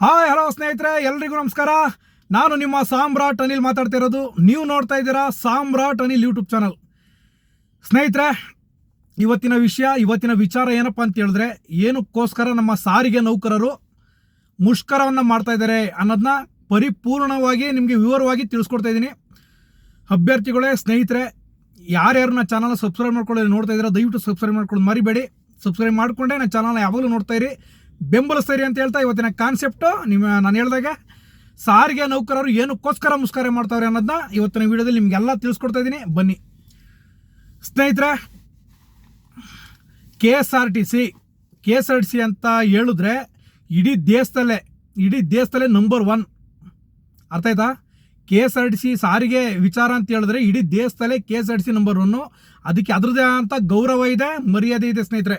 Hi, hello ಸ್ನೇಹಿತರೆ, ಎಲ್ರಿಗೂ ನಮಸ್ಕಾರ. ನಾನು ನಿಮ್ಮ ಸಾಮ್ರಾಟ್ ಅನಿಲ್ ಮಾತಾಡ್ತಿರೋದು. ನೀವು ನೋಡ್ತಾ ಇದ್ದೀರಾ ಸಾಮ್ರಾಟ್ ಅನಿಲ್ ಯೂಟ್ಯೂಬ್ ಚಾನಲ್. ಸ್ನೇಹಿತರೆ, ಇವತ್ತಿನ ವಿಷಯ, ಇವತ್ತಿನ ವಿಚಾರ ಏನಪ್ಪ ಅಂತ ಹೇಳಿದ್ರೆ, ಏನಕ್ಕೋಸ್ಕರ ನಮ್ಮ ಸಾರಿಗೆ ನೌಕರರು ಮುಷ್ಕರವನ್ನು ಮಾಡ್ತಾ ಇದ್ದಾರೆ ಅನ್ನೋದನ್ನ ಪರಿಪೂರ್ಣವಾಗಿ ನಿಮಗೆ ವಿವರವಾಗಿ ತಿಳಿಸ್ಕೊಡ್ತಾ ಇದ್ದೀನಿ. ಅಭ್ಯರ್ಥಿಗಳೇ, ಸ್ನೇಹಿತರೆ, ಯಾರ್ಯಾರು ನನ್ನ ಚಾನಲ್ ಸಬ್ಸ್ಕ್ರೈಬ್ ಮಾಡ್ಕೊಳ್ಳಿ ನೋಡ್ತಾ ಇದ್ದೀರಾ, ದಯವಿಟ್ಟು ಸಬ್ಸ್ಕ್ರೈಬ್ ಮಾಡ್ಕೊಂಡು ಮರಿಬೇಡಿ. ಸಬ್ಸ್ಕ್ರೈಬ್ ಮಾಡಿಕೊಂಡೆ ನನ್ನ ಚಾನಲ್ನ ಯಾವಾಗಲೂ ನೋಡ್ತಾ ಇರಿ. ಬೆಂಬಲಿಸ್ತಾ ಇರಿ ಅಂತ ಹೇಳ್ತಾ ಇವತ್ತಿನ ಕಾನ್ಸೆಪ್ಟು ನಿಮ್ಮ ನಾನು ಹೇಳಿದಾಗ ಸಾರಿಗೆ ನೌಕರರು ಏನಕ್ಕೋಸ್ಕರ ಮುಸ್ಕಾರ ಮಾಡ್ತಾವ್ರೆ ಅನ್ನೋದನ್ನ ಇವತ್ತಿನ ವಿಡಿಯೋದಲ್ಲಿ ನಿಮಗೆಲ್ಲ ತಿಳಿಸ್ಕೊಡ್ತಾ ಇದ್ದೀನಿ. ಬನ್ನಿ. ಸ್ನೇಹಿತರೆ K S R T C K S R T C ಅಂತ ಹೇಳಿದ್ರೆ ಇಡೀ ದೇಶದಲ್ಲೇ ಇಡೀ ದೇಶದಲ್ಲೇ ನಂಬರ್ ಒನ್ ಅರ್ಥ ಆಯ್ತಾ? K S R T C ಸಾರಿಗೆ ವಿಚಾರ ಅಂತ ಹೇಳಿದ್ರೆ ಇಡೀ ದೇಶದಲ್ಲೇ K S R T C number one ಅದಕ್ಕೆ ಅದರದೇ ಆದಂಥ ಗೌರವ ಇದೆ, ಮರ್ಯಾದೆ ಇದೆ ಸ್ನೇಹಿತರೆ.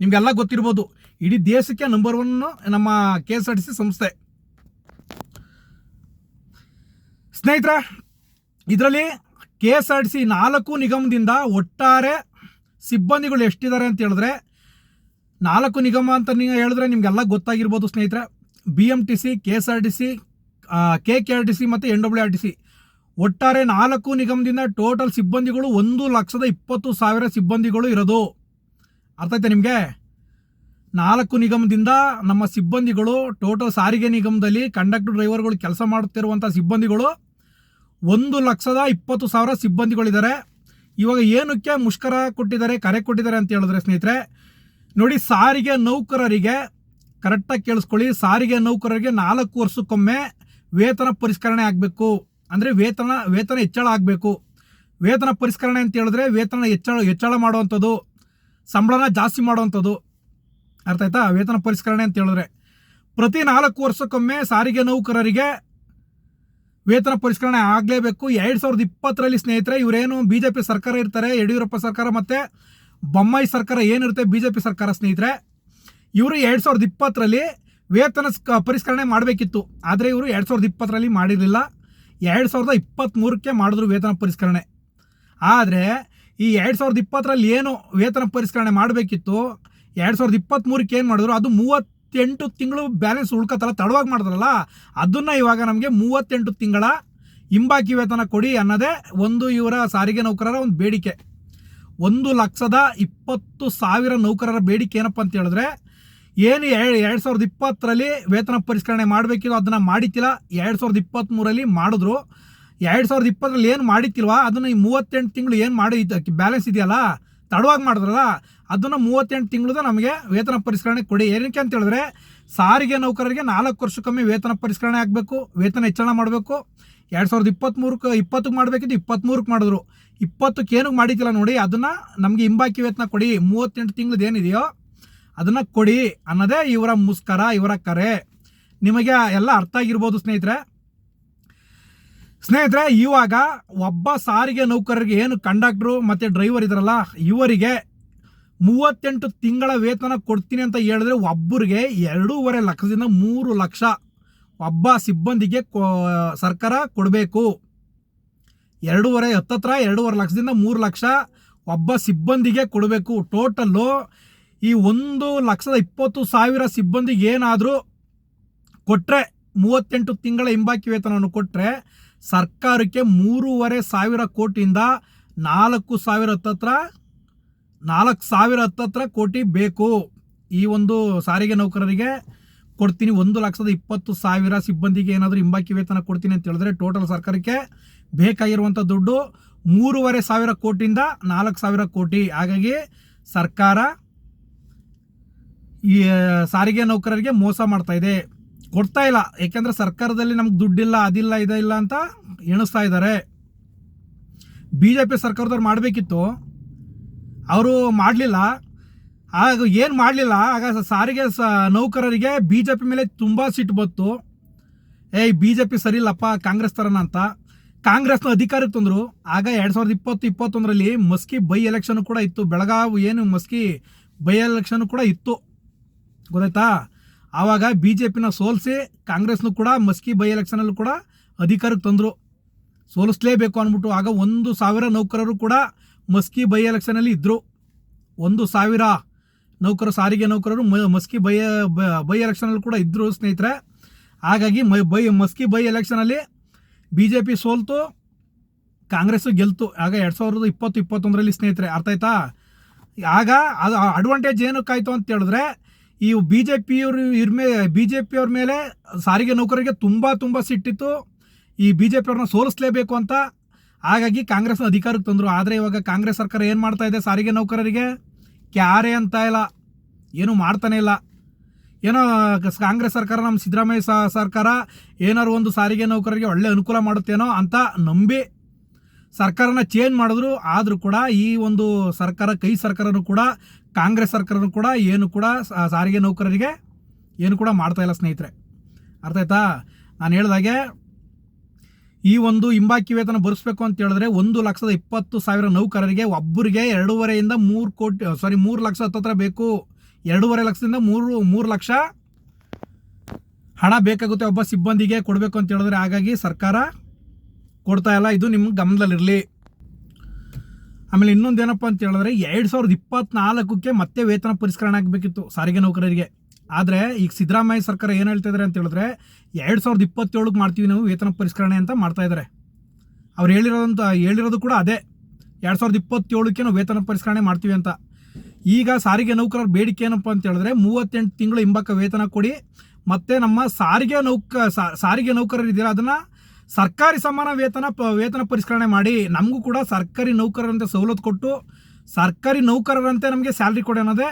ನಿಮಗೆಲ್ಲ ಗೊತ್ತಿರ್ಬೋದು. ಇಡೀ ದೇಶಕ್ಕೆ ನಂಬರ್ ಒನ್ ನಮ್ಮ K S R T C ಸಂಸ್ಥೆ. ಸ್ನೇಹಿತರ, ಇದರಲ್ಲಿ K S R T C ನಾಲ್ಕು ನಿಗಮದಿಂದ ಒಟ್ಟಾರೆ ಸಿಬ್ಬಂದಿಗಳು ಎಷ್ಟಿದ್ದಾರೆ ಅಂತ ಹೇಳಿದ್ರೆ, ನಾಲ್ಕು ನಿಗಮ ಅಂತ ನೀವು ಹೇಳಿದ್ರೆ ನಿಮಗೆಲ್ಲ ಗೊತ್ತಾಗಿರ್ಬೋದು ಸ್ನೇಹಿತರೆ. B M T C K S R T C K K R T C ಮತ್ತು N W R T C ಒಟ್ಟಾರೆ ನಾಲ್ಕು ನಿಗಮದಿಂದ ಟೋಟಲ್ ಸಿಬ್ಬಂದಿಗಳು ಒಂದು ಲಕ್ಷದ ಇಪ್ಪತ್ತು ಸಾವಿರ ಸಿಬ್ಬಂದಿಗಳು ಇರೋದು. ಅರ್ಥ ಆಯ್ತಾ ನಿಮಗೆ? ನಾಲ್ಕು ನಿಗಮದಿಂದ ನಮ್ಮ ಸಿಬ್ಬಂದಿಗಳು ಟೋಟೋ ಸಾರಿಗೆ ನಿಗಮದಲ್ಲಿ ಕಂಡಕ್ಟರ್ ಡ್ರೈವರ್ಗಳು ಕೆಲಸ ಮಾಡುತ್ತಿರುವಂಥ ಸಿಬ್ಬಂದಿಗಳು ಒಂದು ಲಕ್ಷದ ಇಪ್ಪತ್ತು ಸಾವಿರ ಸಿಬ್ಬಂದಿಗಳಿದ್ದಾರೆ. ಇವಾಗ ಏನಕ್ಕೆ ಮುಷ್ಕರ ಕೊಟ್ಟಿದ್ದಾರೆ, ಕರೆ ಕೊಟ್ಟಿದ್ದಾರೆ ಅಂತ ಹೇಳಿದ್ರೆ ಸ್ನೇಹಿತರೆ, ನೋಡಿ ಸಾರಿಗೆ ನೌಕರರಿಗೆ ಕರೆಕ್ಟಾಗಿ ಕೇಳಿಸ್ಕೊಳ್ಳಿ, ಸಾರಿಗೆ ನೌಕರರಿಗೆ ನಾಲ್ಕು ವರ್ಷಕ್ಕೊಮ್ಮೆ ವೇತನ ಪರಿಷ್ಕರಣೆ ಆಗಬೇಕು. ಅಂದರೆ ವೇತನ ವೇತನ ಹೆಚ್ಚಳ ಆಗಬೇಕು. ವೇತನ ಪರಿಷ್ಕರಣೆ ಅಂತ ಹೇಳಿದ್ರೆ ವೇತನ ಹೆಚ್ಚಳ ಹೆಚ್ಚಳ ಮಾಡುವಂಥದ್ದು, ಸಂಬಳನ ಜಾಸ್ತಿ ಮಾಡುವಂಥದ್ದು. ಅರ್ಥ ಆಯ್ತಾ? ವೇತನ ಪರಿಷ್ಕರಣೆ ಅಂತ ಹೇಳಿದ್ರೆ. ಪ್ರತಿ ನಾಲ್ಕು ವರ್ಷಕ್ಕೊಮ್ಮೆ ಸಾರಿಗೆ ನೌಕರರಿಗೆ ವೇತನ ಪರಿಷ್ಕರಣೆ ಆಗಲೇಬೇಕು. ಎರಡು ಸಾವಿರದ ಇಪ್ಪತ್ತರಲ್ಲಿ ಸ್ನೇಹಿತರೆ, ಇವರೇನು ಬಿ ಜೆ ಪಿ ಸರ್ಕಾರ ಇರ್ತಾರೆ, ಯಡಿಯೂರಪ್ಪ ಸರ್ಕಾರ ಮತ್ತು ಬೊಮ್ಮಾಯಿ ಸರ್ಕಾರ ಏನಿರುತ್ತೆ ಬಿ ಜೆ ಪಿ ಸರ್ಕಾರ ಸ್ನೇಹಿತರೆ? ಇವರು ಎರಡು ಸಾವಿರದ ಇಪ್ಪತ್ತರಲ್ಲಿ ವೇತನ ಪರಿಷ್ಕರಣೆ ಮಾಡಬೇಕಿತ್ತು. ಆದರೆ ಇವರು ಎರಡು ಸಾವಿರದ ಇಪ್ಪತ್ತರಲ್ಲಿ ಮಾಡಿರಲಿಲ್ಲ. ಎರಡು ಸಾವಿರದ ಇಪ್ಪತ್ತ್ಮೂರಕ್ಕೆ ಮಾಡಿದ್ರು ವೇತನ ಪರಿಷ್ಕರಣೆ. ಆದರೆ ಈ ಎರಡು ಸಾವಿರದ ಇಪ್ಪತ್ತರಲ್ಲಿ ಏನು ವೇತನ ಪರಿಷ್ಕರಣೆ ಮಾಡಬೇಕಿತ್ತು? ಎರಡು ಸಾವಿರದ ಇಪ್ಪತ್ತ್ಮೂರಕ್ಕೆ ಏನು ಮಾಡಿದ್ರು? ಅದು ಮೂವತ್ತೆಂಟು ತಿಂಗಳು ಬ್ಯಾಲೆನ್ಸ್ ಉಳ್ಕೋತಲ್ಲ ತಡವಾಗಿ ಮಾಡಿದ್ರಲ್ಲ ಅದನ್ನ ಇವಾಗ ನಮಗೆ ಮೂವತ್ತೆಂಟು ತಿಂಗಳ ಹಿಂಬಾಕಿ ವೇತನ ಕೊಡಿ ಅನ್ನೋದೇ ಒಂದು ಇವರ ಸಾರಿಗೆ ನೌಕರರ ಒಂದು ಬೇಡಿಕೆ. ಒಂದು ಲಕ್ಷದ ಇಪ್ಪತ್ತು ಸಾವಿರ ನೌಕರರ ಬೇಡಿಕೆ ಏನಪ್ಪ ಅಂತ ಹೇಳಿದ್ರೆ, ಏನು ಎರಡು ಸಾವಿರದ ಇಪ್ಪತ್ತರಲ್ಲಿ ವೇತನ ಪರಿಷ್ಕರಣೆ ಮಾಡಬೇಕಿರೋ ಅದನ್ನು ಮಾಡಿತ್ತಿಲ್ಲ, ಎರಡು ಸಾವಿರದ ಇಪ್ಪತ್ತ್ಮೂರಲ್ಲಿ ಮಾಡಿದ್ರು. ಎರಡು ಸಾವಿರದ ಇಪ್ಪತ್ತರಲ್ಲಿ ಏನು ಮಾಡಿತ್ತಿಲ್ವಾ? ಅದನ್ನು ಈ ಮೂವತ್ತೆಂಟು ತಿಂಗಳು ಏನು ಮಾಡಿ ಬ್ಯಾಲೆನ್ಸ್ ಇದೆಯಲ್ಲ ತಡವಾಗಿ ಮಾಡಿದ್ರಲ್ಲ, ಅದನ್ನು ಮೂವತ್ತೆಂಟು ತಿಂಗಳದ ನಮಗೆ ವೇತನ ಪರಿಷ್ಕರಣೆ ಕೊಡಿ. ಏನಕ್ಕೆ ಅಂತ ಹೇಳಿದ್ರೆ, ಸಾರಿಗೆ ನೌಕರರಿಗೆ ನಾಲ್ಕು ವರ್ಷಕ್ಕೊಮ್ಮೆ ವೇತನ ಪರಿಷ್ಕರಣೆ ಆಗಬೇಕು, ವೇತನ ಹೆಚ್ಚಳ ಮಾಡಬೇಕು. ಎರಡು ಸಾವಿರದ ಇಪ್ಪತ್ತ್ಮೂರಕ್ಕೆ ಇಪ್ಪತ್ತಕ್ಕೆ ಮಾಡಬೇಕಿದ್ದು ಇಪ್ಪತ್ತ್ಮೂರಕ್ಕೆ ಮಾಡಿದ್ರು. ಇಪ್ಪತ್ತಕ್ಕೆ ಏನಕ್ಕೆ ಮಾಡಿದ್ದಿಲ್ಲ ನೋಡಿ, ಅದನ್ನು ನಮಗೆ ಹಿಂಬಾಕಿ ವೇತನ ಕೊಡಿ. ಮೂವತ್ತೆಂಟು ತಿಂಗಳದ್ದು ಏನಿದೆಯೋ, ಅದನ್ನು ಕೊಡಿ ಅನ್ನೋದೇ ಇವರ ಮುಸ್ಕರ ಇವರ ಕರೆ. ನಿಮಗೆ ಎಲ್ಲ ಅರ್ಥ ಆಗಿರ್ಬೋದು ಸ್ನೇಹಿತರೆ. ಸ್ನೇಹಿತರೆ, ಇವಾಗ ಒಬ್ಬ ಸಾರಿಗೆ ನೌಕರರಿಗೆ ಏನು ಕಂಡಕ್ಟ್ರು ಮತ್ತು ಡ್ರೈವರ್ ಇದಾರಲ್ಲ ಇವರಿಗೆ ಮೂವತ್ತೆಂಟು ತಿಂಗಳ ವೇತನ ಕೊಡ್ತೀನಿ ಅಂತ ಹೇಳಿದ್ರೆ ಒಬ್ಬರಿಗೆ ಎರಡೂವರೆ ಲಕ್ಷದಿಂದ ಮೂರು ಲಕ್ಷ ಒಬ್ಬ ಸಿಬ್ಬಂದಿಗೆ ಸರ್ಕಾರ ಕೊಡಬೇಕು. ಎರಡೂವರೆ, ಹತ್ತತ್ರ ಎರಡೂವರೆ ಲಕ್ಷದಿಂದ ಮೂರು ಲಕ್ಷ ಒಬ್ಬ ಸಿಬ್ಬಂದಿಗೆ ಕೊಡಬೇಕು. ಟೋಟಲ್ಲು ಈ ಒಂದು ಲಕ್ಷದ ಇಪ್ಪತ್ತು ಸಾವಿರ ಸಿಬ್ಬಂದಿಗೆ ಏನಾದರೂ ಕೊಟ್ಟರೆ ಮೂವತ್ತೆಂಟು ತಿಂಗಳ ಹಿಂಬಾಕಿ ವೇತನವನ್ನು ಕೊಟ್ಟರೆ ಸರ್ಕಾರಕ್ಕೆ ಮೂರುವರೆ ಸಾವಿರ ಕೋಟಿಯಿಂದ ನಾಲ್ಕು ಸಾವಿರ ಹತ್ತತ್ರ, ನಾಲ್ಕು ಸಾವಿರ ಹತ್ತತ್ರ ಕೋಟಿ ಬೇಕು. ಈ ಒಂದು ಸಾರಿಗೆ ನೌಕರರಿಗೆ ಕೊಡ್ತೀನಿ. ಒಂದು ಲಕ್ಷದ ಇಪ್ಪತ್ತು ಸಾವಿರ ಸಿಬ್ಬಂದಿಗೆ ಏನಾದರೂ ಹಿಂಬಾಕಿ ವೇತನ ಕೊಡ್ತೀನಿ ಅಂತ ಹೇಳಿದ್ರೆ ಟೋಟಲ್ ಸರ್ಕಾರಕ್ಕೆ ಬೇಕಾಗಿರುವಂಥ ದುಡ್ಡು ಮೂರುವರೆ ಸಾವಿರ ಕೋಟಿಯಿಂದ ನಾಲ್ಕು ಸಾವಿರ ಕೋಟಿ. ಹಾಗಾಗಿ ಸರ್ಕಾರ ಈ ಸಾರಿಗೆ ನೌಕರರಿಗೆ ಮೋಸ ಮಾಡ್ತಾ ಇದೆ. ಕೊಡ್ತಾ ಇಲ್ಲ. ಯಾಕೆಂದ್ರೆ ಸರ್ಕಾರದಲ್ಲಿ ನಮ್ಗೆ ದುಡ್ಡಿಲ್ಲ, ಅದಿಲ್ಲ, ಇದಿಲ್ಲ ಅಂತ ಎಣಿಸ್ತಾ ಇದ್ದಾರೆ ಬಿ ಜೆ ಪಿ ಸರ್ಕಾರದವ್ರು ಮಾಡಬೇಕಿತ್ತು. ಅವರು ಮಾಡಲಿಲ್ಲ. ಆಗ ಏನು ಮಾಡಲಿಲ್ಲ? ಆಗ ಸಾರಿಗೆ ಸ, ನೌಕರರಿಗೆ ಬಿ ಜೆ ಪಿ ಮೇಲೆ ತುಂಬ ಸಿಟ್ಟು ಬಂತು. ಏಯ್ ಬಿ ಜೆ ಪಿ ಸರಿ ಇಲ್ಲಪ್ಪ ಕಾಂಗ್ರೆಸ್ ಥರನ ಅಂತ. ಕಾಂಗ್ರೆಸ್ನ ಅಧಿಕಾರಕ್ಕೆ ತಂದರು. ಆಗ ಎರಡು ಸಾವಿರದ ಇಪ್ಪತ್ತು, ಇಪ್ಪತ್ತೊಂದರಲ್ಲಿ ಮಸ್ಕಿ ಬೈ ಎಲೆಕ್ಷನ್ ಕೂಡ ಇತ್ತು. ಬೆಳಗಾವಿ ಏನು ಮಸ್ಕಿ ಬೈ ಎಲೆಕ್ಷನ್ ಕೂಡ ಇತ್ತು. ಗೊತ್ತಾಯ್ತಾ? ಆವಾಗ ಬಿ ಜೆ ಪಿನ ಸೋಲಿಸಿ ಕಾಂಗ್ರೆಸ್ನು ಕೂಡ, ಮಸ್ಕಿ ಬೈ ಎಲೆಕ್ಷನಲ್ಲೂ ಕೂಡ ಅಧಿಕಾರಕ್ಕೆ ತಂದರು. ಸೋಲಿಸ್ಲೇಬೇಕು ಅಂದ್ಬಿಟ್ಟು ಆಗ ಒಂದು ಸಾವಿರ ನೌಕರರು ಕೂಡ ಮಸ್ಕಿ ಬೈ ಎಲೆಕ್ಷನಲ್ಲಿ ಇದ್ದರು ಒಂದು ಸಾವಿರ ನೌಕರ, ಸಾರಿಗೆ ನೌಕರರು ಮಸ್ಕಿ ಬ- ಬೈ ಎಲೆಕ್ಷನಲ್ಲಿ ಕೂಡ ಇದ್ದರು ಸ್ನೇಹಿತರೆ. ಹಾಗಾಗಿ ಮೈ, ಬೈ, ಮಸ್ಕಿ ಬೈ ಎಲೆಕ್ಷನಲ್ಲಿ ಬಿ ಜೆ ಪಿ ಸೋಲ್ತು, ಕಾಂಗ್ರೆಸ್ಸು ಗೆಲ್ತು. ಆಗ ಎರಡು ಸಾವಿರದ ಇಪ್ಪತ್ತು, ಇಪ್ಪತ್ತೊಂದರಲ್ಲಿ ಸ್ನೇಹಿತರೆ, ಅರ್ಥ ಆಯ್ತಾ? ಆಗ ಅದು ಅಡ್ವಾಂಟೇಜ್ ಏನಕ್ಕಾಯ್ತು ಅಂತ ಹೇಳಿದ್ರೆ ಈ ಬಿ ಜೆ ಪಿಯವರು ಇವ್ರ ಮೇಲೆ ಬಿ ಜೆ ಪಿಯವ್ರ ಮೇಲೆ ಸಾರಿಗೆ ನೌಕರರಿಗೆ ತುಂಬ ತುಂಬ ಸಿಟ್ಟಿತ್ತು. ಈ ಬಿ ಜೆ ಪಿಯವ್ರನ್ನ ಸೋಲಿಸಲೇಬೇಕು ಅಂತ ಹಾಗಾಗಿ ಕಾಂಗ್ರೆಸ್ ಅಧಿಕಾರಕ್ಕೆ ತಂದರು. ಆದರೆ ಇವಾಗ ಕಾಂಗ್ರೆಸ್ ಸರ್ಕಾರ ಏನು ಮಾಡ್ತಾ ಇದೆ ಸಾರಿಗೆ ನೌಕರರಿಗೆ? ಕ್ಯಾರೆ ಅಂತ ಇಲ್ಲ. ಏನೂ ಮಾಡ್ತಾನೆ ಇಲ್ಲ. ಏನೋ ಕಾಂಗ್ರೆಸ್ ಸರ್ಕಾರ ನಮ್ಮ ಸಿದ್ದರಾಮಯ್ಯ ಸರ್ಕಾರ ಏನಾದ್ರು ಒಂದು ಸಾರಿಗೆ ನೌಕರರಿಗೆ ಒಳ್ಳೆ ಅನುಕೂಲ ಮಾಡುತ್ತೇನೋ ಅಂತ ನಂಬಿ ಸರ್ಕಾರನ ಚೇಂಜ್ ಮಾಡಿದ್ರು, ಆದರೂ ಕೂಡ ಈ ಒಂದು ಸರ್ಕಾರ, ಕೈ ಸರ್ಕಾರನೂ ಕೂಡ, ಕಾಂಗ್ರೆಸ್ ಸರ್ಕಾರನೂ ಕೂಡ ಏನು ಕೂಡ ಸಾರಿಗೆ ನೌಕರರಿಗೆ ಏನು ಕೂಡ ಮಾಡ್ತಾ ಇಲ್ಲ ಸ್ನೇಹಿತರೆ. ಅರ್ಥ ಆಯ್ತಾ? ನಾನು ಹೇಳಿದಾಗೆ ಈ ಒಂದು ಹಿಂಬಾಕಿ ವೇತನ ಭರಿಸ್ಬೇಕು ಅಂತ ಹೇಳಿದ್ರೆ ಒಂದು ಲಕ್ಷದ ಇಪ್ಪತ್ತು ಸಾವಿರ ನೌಕರರಿಗೆ ಒಬ್ಬರಿಗೆ ಎರಡೂವರೆಯಿಂದ ಮೂರು ಕೋಟಿ ಸಾರಿ ಮೂರು ಲಕ್ಷ ಹತ್ತತ್ರ ಬೇಕು. ಎರಡೂವರೆ ಲಕ್ಷದಿಂದ ಮೂರು ಮೂರು ಲಕ್ಷ ಹಣ ಬೇಕಾಗುತ್ತೆ ಒಬ್ಬ ಸಿಬ್ಬಂದಿಗೆ ಕೊಡಬೇಕು ಅಂತ ಹೇಳಿದ್ರೆ ಹಾಗಾಗಿ ಸರ್ಕಾರ ಕೊಡ್ತಾ ಇಲ್ಲ. ಇದು ನಿಮ್ಗೆ ಗಮನದಲ್ಲಿರಲಿ. ಆಮೇಲೆ ಇನ್ನೊಂದು ಏನಪ್ಪ ಅಂತ ಹೇಳಿದ್ರೆ, ಎರಡು ಸಾವಿರದ ಇಪ್ಪತ್ನಾಲ್ಕಕ್ಕೆ ಮತ್ತೆ ವೇತನ ಪರಿಷ್ಕರಣೆ ಆಗಬೇಕಿತ್ತು ಸಾರಿಗೆ ನೌಕರರಿಗೆ. ಆದರೆ ಈಗ ಸಿದ್ದರಾಮಯ್ಯ ಸರ್ಕಾರ ಏನು ಹೇಳ್ತಾ ಇದ್ದಾರೆ ಅಂತ ಹೇಳಿದ್ರೆ, ಎರಡು ಸಾವಿರದ ಇಪ್ಪತ್ತೇಳಕ್ಕೆ ಮಾಡ್ತೀವಿ ನಾವು ವೇತನ ಪರಿಷ್ಕರಣೆ ಅಂತ ಮಾಡ್ತಾ ಇದ್ದಾರೆ ಅವ್ರು ಹೇಳಿರೋದಂತ, ಹೇಳಿರೋದು ಕೂಡ ಅದೇ. ಎರಡು ಸಾವಿರದ ಇಪ್ಪತ್ತೇಳಕ್ಕೆ ನಾವು ವೇತನ ಪರಿಷ್ಕರಣೆ ಮಾಡ್ತೀವಿ ಅಂತ. ಈಗ ಸಾರಿಗೆ ನೌಕರರ ಬೇಡಿಕೆ ಏನಪ್ಪ ಅಂತ ಹೇಳಿದ್ರೆ, ಮೂವತ್ತೆಂಟು ತಿಂಗಳು ಹಿಂಬಕ್ಕ ವೇತನ ಕೊಡಿ, ಮತ್ತು ನಮ್ಮ ಸಾರಿಗೆ ನೌಕ ಸಾರಿಗೆ ನೌಕರರಿದ್ದೀರ, ಅದನ್ನು ಸರ್ಕಾರಿ ಸಮಾನ ವೇತನ ಪ, ವೇತನ ಪರಿಷ್ಕರಣೆ ಮಾಡಿ ನಮಗೂ ಕೂಡ ಸರ್ಕಾರಿ ನೌಕರರಂತೆ ಸವಲತ್ತು ಕೊಟ್ಟು, ಸರ್ಕಾರಿ ನೌಕರರಂತೆ ನಮಗೆ ಸ್ಯಾಲ್ರಿ ಕೊಡಿ ಅನ್ನೋದೇ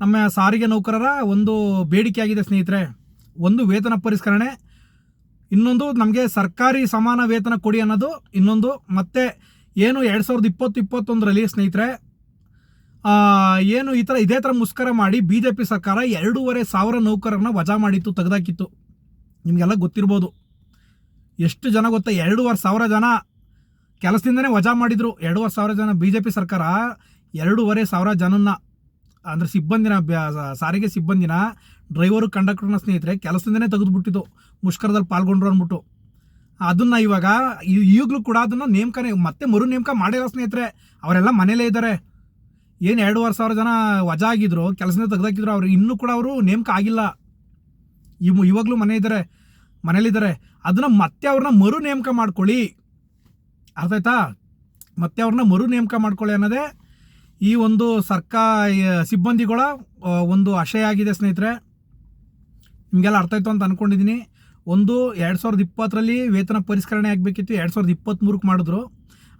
ನಮ್ಮ ಸಾರಿಗೆ ನೌಕರರ ಒಂದು ಬೇಡಿಕೆ ಆಗಿದೆ ಸ್ನೇಹಿತರೆ. ಒಂದು ವೇತನ ಪರಿಷ್ಕರಣೆ, ಇನ್ನೊಂದು ನಮಗೆ ಸರ್ಕಾರಿ ಸಮಾನ ವೇತನ ಕೊಡಿ ಅನ್ನೋದು, ಇನ್ನೊಂದು ಮತ್ತೆ ಏನು ಎರಡು ಸಾವಿರದ ಇಪ್ಪತ್ತು, ಇಪ್ಪತ್ತೊಂದರಲ್ಲಿ ಸ್ನೇಹಿತರೆ ಏನು ಈ ಥರ ಇದೇ ಥರ ಮುಷ್ಕರ ಮಾಡಿ ಬಿ ಜೆ ಪಿ ಸರ್ಕಾರ ಎರಡೂವರೆ ಸಾವಿರ ನೌಕರರನ್ನ ವಜಾ ಮಾಡಿತ್ತು, ತೆಗೆದಾಕಿತ್ತು. ನಿಮಗೆಲ್ಲ ಗೊತ್ತಿರ್ಬೋದು. ಎಷ್ಟು ಜನ ಗೊತ್ತಾ? ಎರಡೂವರೆ ಸಾವಿರ ಜನ ಕೆಲಸದಿಂದನೇ ವಜಾ ಮಾಡಿದರು. ಎರಡೂವರೆ ಸಾವಿರ ಜನ ಬಿ ಜೆ ಪಿ ಸರ್ಕಾರ, ಎರಡೂವರೆ ಸಾವಿರ ಜನನ್ನ, ಅಂದರೆ ಸಿಬ್ಬಂದಿನ ಸಾರಿಗೆ ಸಿಬ್ಬಂದಿನ ಡ್ರೈವರು, ಕಂಡಕ್ಟರ್ನ ಸ್ನೇಹಿತರೆ, ಕೆಲಸದಿಂದನೇ ತೆಗೆದುಬಿಟ್ಟಿದ್ದು. ಮುಷ್ಕರದಲ್ಲಿ ಪಾಲ್ಗೊಂಡ್ರು ಅಂದ್ಬಿಟ್ಟು. ಅದನ್ನ ಇವಾಗ ಈಗಲೂ ಕೂಡ ಅದನ್ನ ನೇಮಕನೇ, ಮತ್ತೆ ಮರು ನೇಮಕ ಮಾಡಿಲ್ಲ ಸ್ನೇಹಿತರೆ. ಅವರೆಲ್ಲ ಮನೇಲೇ ಇದ್ದಾರೆ. ಏನು ಎರಡೂವರೆ ಸಾವಿರ ಜನ ವಜಾ ಆಗಿದ್ರು, ಕೆಲಸದಿಂದ ತೆಗೆದಾಕಿದ್ರು, ಅವ್ರು ಇನ್ನೂ ಕೂಡ ಅವರು ನೇಮಕ ಆಗಿಲ್ಲ. ಇವ್ ಇವಾಗಲೂ ಮನೆ ಇದ್ದಾರೆ. ಮನೇಲಿದ್ದಾರೆ, ಅದನ್ನ ಮತ್ತೆ ಅವ್ರನ್ನ ಮರು ನೇಮಕ ಮಾಡ್ಕೊಳ್ಳಿ. ಅರ್ಥ ಆಯ್ತಾ? ಮತ್ತೆ ಅವ್ರನ್ನ ಮರು ನೇಮಕ ಮಾಡ್ಕೊಳ್ಳಿ ಅನ್ನೋದೇ ಈ ಒಂದು ಸರ್ಕಾರ ಸಿಬ್ಬಂದಿಗಳ ಒಂದು ಆಶಯ ಆಗಿದೆ ಸ್ನೇಹಿತರೆ. ನಿಮಗೆಲ್ಲ ಅರ್ಥ ಆಯ್ತು ಅಂತ ಅನ್ಕೊಂಡಿದ್ದೀನಿ ಒಂದು ಎರಡು ಸಾವಿರದ ಇಪ್ಪತ್ತರಲ್ಲಿ ವೇತನ ಪರಿಷ್ಕರಣೆ ಆಗಬೇಕಿತ್ತು, ಎರಡು ಸಾವಿರದ ಇಪ್ಪತ್ತ್ಮೂರಕ್ಕೆ ಮಾಡಿದ್ರು.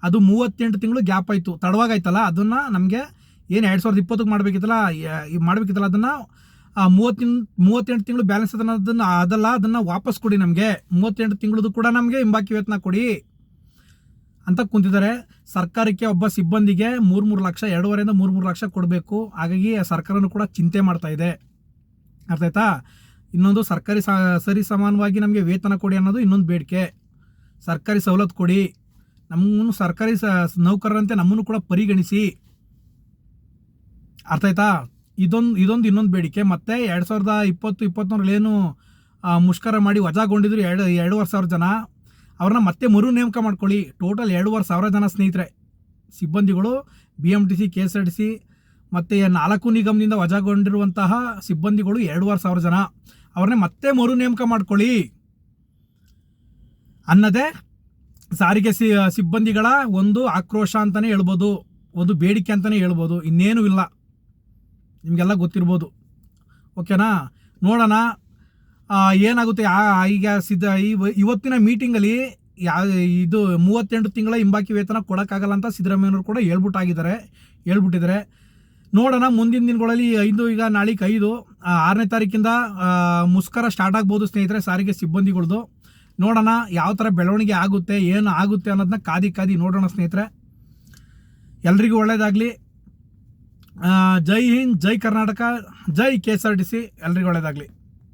ಅದು ಮೂವತ್ತೆಂಟು ತಿಂಗಳು ಗ್ಯಾಪ್ ಆಯಿತು ತಡವಾಗಾಯ್ತಲ್ಲ ಅದನ್ನು ನಮಗೆ ಏನು ಎರಡು ಸಾವಿರದ ಇಪ್ಪತ್ತಕ್ಕೆ ಮಾಡಬೇಕಿತ್ತಲ್ಲ ಮಾಡಬೇಕಿತ್ತಲ್ಲ, ಅದನ್ನು ಮೂವತ್ತಿನ, ಮೂವತ್ತೆಂಟು ತಿಂಗಳು ಬ್ಯಾಲೆನ್ಸ್ ಅದನ್ನು ಅದಲ್ಲ, ಅದನ್ನು ವಾಪಸ್ ಕೊಡಿ ನಮಗೆ. ಮೂವತ್ತೆಂಟು ತಿಂಗಳದು ಕೂಡ ನಮಗೆ ಹಿಂಬಾಕಿ ವೇತನ ಕೊಡಿ. ಅಂತ ಕುಂತಿದ್ದಾರೆ. ಸರ್ಕಾರಕ್ಕೆ ಒಬ್ಬ ಸಿಬ್ಬಂದಿಗೆ ಮೂರು ಮೂರು ಲಕ್ಷ, ಎರಡೂವರೆಯಿಂದ ಮೂರು ಮೂರು ಲಕ್ಷ ಕೊಡಬೇಕು. ಹಾಗಾಗಿ ಸರ್ಕಾರನೂ ಕೂಡ ಚಿಂತೆ ಮಾಡ್ತಾ ಇದೆ. ಅರ್ಥ ಇನ್ನೊಂದು ಸರ್ಕಾರಿ ಸರಿ ಸಮಾನವಾಗಿ ನಮಗೆ ವೇತನ ಕೊಡಿ ಅನ್ನೋದು ಇನ್ನೊಂದು ಬೇಡಿಕೆ. ಸರ್ಕಾರಿ ಸವಲತ್ತು ಕೊಡಿ. ನಮ್ಮನ್ನು ಸರ್ಕಾರಿ ನೌಕರರಂತೆ ನಮ್ಮನ್ನು ಕೂಡ ಪರಿಗಣಿಸಿ. ಅರ್ಥ ಇದೊಂದು ಇದೊಂದು ಇನ್ನೊಂದು ಬೇಡಿಕೆ. ಮತ್ತೆ ಎರಡು ಸಾವಿರದ ಇಪ್ಪತ್ತು ಇಪ್ಪತ್ತೊಂದರಲ್ಲಿ ಏನು ಮುಷ್ಕರ ಮಾಡಿ ವಜಾಗೊಂಡಿದ್ರು ಎರಡು, ಎರಡೂವರೆ ಸಾವಿರ ಜನ. ಅವ್ರನ್ನ ಮತ್ತೆ ಮರು ನೇಮಕ ಮಾಡ್ಕೊಳ್ಳಿ. ಟೋಟಲ್ ಎರಡೂವರೆ ಸಾವಿರ ಜನ ಸ್ನೇಹಿತರೆ. ಸಿಬ್ಬಂದಿಗಳು B M T C K S R T C ಮತ್ತು ನಾಲ್ಕು ನಿಗಮದಿಂದ ವಜಾಗೊಂಡಿರುವಂತಹ ಸಿಬ್ಬಂದಿಗಳು ಎರಡೂವರೆ ಸಾವಿರ ಜನ. ಅವ್ರನ್ನೇ ಮತ್ತೆ ಮರು ನೇಮಕ ಮಾಡ್ಕೊಳ್ಳಿ. ಅನ್ನದೇ ಸಾರಿಗೆ ಸಿಬ್ಬಂದಿಗಳ ಒಂದು ಆಕ್ರೋಶ ಅಂತಲೇ ಹೇಳ್ಬೋದು. ಒಂದು ಬೇಡಿಕೆ ಅಂತಲೇ ಹೇಳ್ಬೋದು. ಇನ್ನೇನೂ ಇಲ್ಲ. ನಿಮಗೆಲ್ಲ ಗೊತ್ತಿರ್ಬೋದು. ಓಕೆನಾ? ನೋಡೋಣ. ಏನಾಗುತ್ತೆ? ಈಗ ಸಿದ್ಧ ಇವ- ಇವತ್ತಿನ ಮೀಟಿಂಗಲ್ಲಿ ಯಾ, ಇದು ಮೂವತ್ತೆಂಟು ತಿಂಗಳ ಹಿಂಬಾಕಿ ವೇತನ ಕೊಡೋಕ್ಕಾಗಲ್ಲ ಅಂತ ಸಿದ್ದರಾಮಯ್ಯನವರು ಕೂಡ ಹೇಳ್ಬಿಟ್ಟಾಗಿದ್ದಾರೆ. ಹೇಳ್ಬಿಟ್ಟಿದ್ದಾರೆ. ನೋಡೋಣ, ಮುಂದಿನ ದಿನಗಳಲ್ಲಿ ಐದು, ಈಗ ನಾಳೆಗೆ ಐದು ಆರನೇ ತಾರೀಕಿಂದ ಮುಸ್ಕರ ಸ್ಟಾರ್ಟ್ ಆಗ್ಬೋದು ಸ್ನೇಹಿತರೆ, ಸಾರಿಗೆ ಸಿಬ್ಬಂದಿಗಳದು. ನೋಡೋಣ, ಯಾವ ಥರ ಬೆಳವಣಿಗೆ ಆಗುತ್ತೆ, ಏನು ಆಗುತ್ತೆ ಅನ್ನೋದನ್ನ ಕಾದಿ ಕಾದಿ ನೋಡೋಣ ಸ್ನೇಹಿತರೆ. ಎಲ್ರಿಗೂ ಒಳ್ಳೇದಾಗಲಿ. ಜೈ ಹಿಂದ್ ಜೈ ಕರ್ನಾಟಕ ಜೈ K S R T C ಎಲ್ರಿಗೂ ಒಳ್ಳೇದಾಗಲಿ